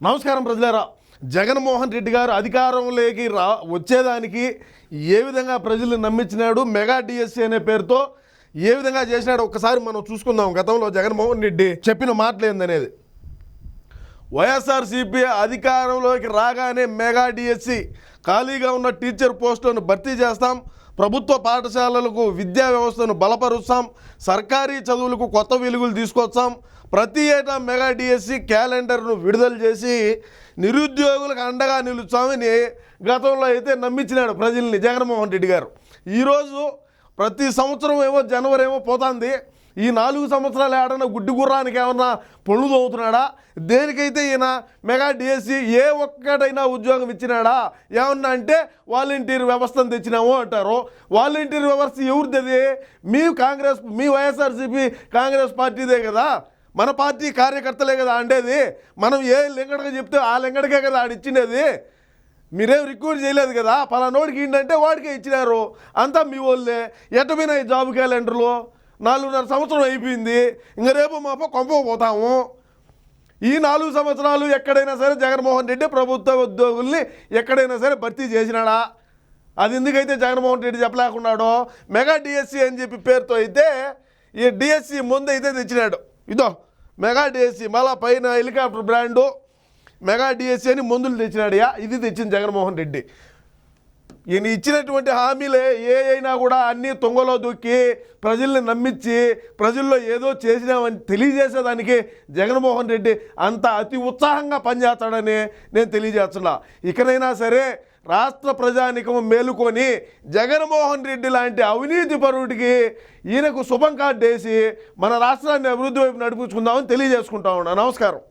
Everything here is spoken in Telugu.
నమస్కారం ప్రజలారా. జగన్మోహన్ రెడ్డి గారు అధికారంలోకి రా వచ్చేదానికి ఏ విధంగా ప్రజలు నమ్మించినాడు మెగా డిఎస్సీ అనే పేరుతో ఏ విధంగా చేసినాడు ఒక్కసారి మనం చూసుకుందాం గతంలో జగన్మోహన్ రెడ్డి చెప్పిన మాటలు వైఎస్ఆర్సీపీ అధికారంలోకి రాగానే మెగా డిఎస్సి ఖాళీగా ఉన్న టీచర్ పోస్టులను భర్తీ చేస్తాం ప్రభుత్వ పాఠశాలలకు విద్యా వ్యవస్థను బలపరుస్తాం సర్కారీ చదువులకు కొత్త వెలుగులు తీసుకొస్తాం. ప్రతి ఏటా మెగా డిఎస్సి క్యాలెండర్ను విడుదల చేసి నిరుద్యోగులకు అండగా నిలుస్తామని గతంలో అయితే నమ్మించినాడు ప్రజల్ని జగన్మోహన్ రెడ్డి గారు. ఈరోజు ప్రతి సంవత్సరం ఏమో జనవరి ఏమో పోతుంది. ఈ నాలుగు సంవత్సరాలు ఏడన్నా గుడ్డి గుర్రానికి ఏమన్నా పళ్ళు చదువుతున్నాడా దేనికైతే ఈయన మెగా డిఎస్సి ఏ ఒక్కటైనా ఉద్యోగం ఇచ్చినాడా? ఏమన్నా అంటే వాలంటీర్ వ్యవస్థను తెచ్చినాము అంటారు. వాలంటీర్ వ్యవస్థ ఎవరిది మీ కాంగ్రెస్ మీ వైఎస్ఆర్సీపీ కాంగ్రెస్ పార్టీదే కదా. మన పార్టీ కార్యకర్తలే కదా అండేది. మనం ఏ లింగడగా చెప్తే ఆ లింగడకే కదా ఆడిచ్చినది మీరేం రిక్రూట్ చేయలేదు కదా? పలానోడికి ఏంటంటే వాడికే ఇచ్చినారు. అంతా మీ వాళ్ళే. ఎట్టమైన ఈ జాబ్ క్యాలెండర్లో? నాలుగున్నర సంవత్సరం అయిపోయింది. ఇంక రేపు మాప కొంపకపోతాము ఈ నాలుగు సంవత్సరాలు ఎక్కడైనా సరే జగన్మోహన్ రెడ్డి ప్రభుత్వ ఉద్యోగుల్ని ఎక్కడైనా సరే భర్తీ చేసినాడా? అది ఎందుకైతే జగన్మోహన్ రెడ్డి చెప్పలేకున్నాడో? మెగా డిఎస్సి అని చెప్పి పేరుతో అయితే ఈ డిఎస్సి ముందు అయితే తెచ్చినాడు. ఇదో మెగా డిఎస్సి మళ్ళా పైన హెలికాప్టర్ బ్రాండు మెగా డిఎస్సి అని మందులు తెచ్చినాడయా ఇది తెచ్చింది జగన్మోహన్ రెడ్డి. ఈయన ఇచ్చినటువంటి హామీలే ఏ అయినా కూడా అన్నీ తొంగలో దూకి ప్రజల్ని నమ్మించి ప్రజల్లో ఏదో చేసినామని తెలియజేసేదానికి జగన్మోహన్ రెడ్డి అంత అతి ఉత్సాహంగా పనిచేస్తాడని నేను తెలియజేస్తున్నా. ఇకనైనా సరే రాష్ట్ర ప్రజానికం మేలుకొని జగన్మోహన్ రెడ్డి లాంటి అవినీతి పరుడికి ఈయనకు శుభం కార్డు వేసి మన రాష్ట్రాన్ని అభివృద్ధి వైపు నడిపించుకుందామని తెలియజేసుకుంటా ఉన్నా. నమస్కారం.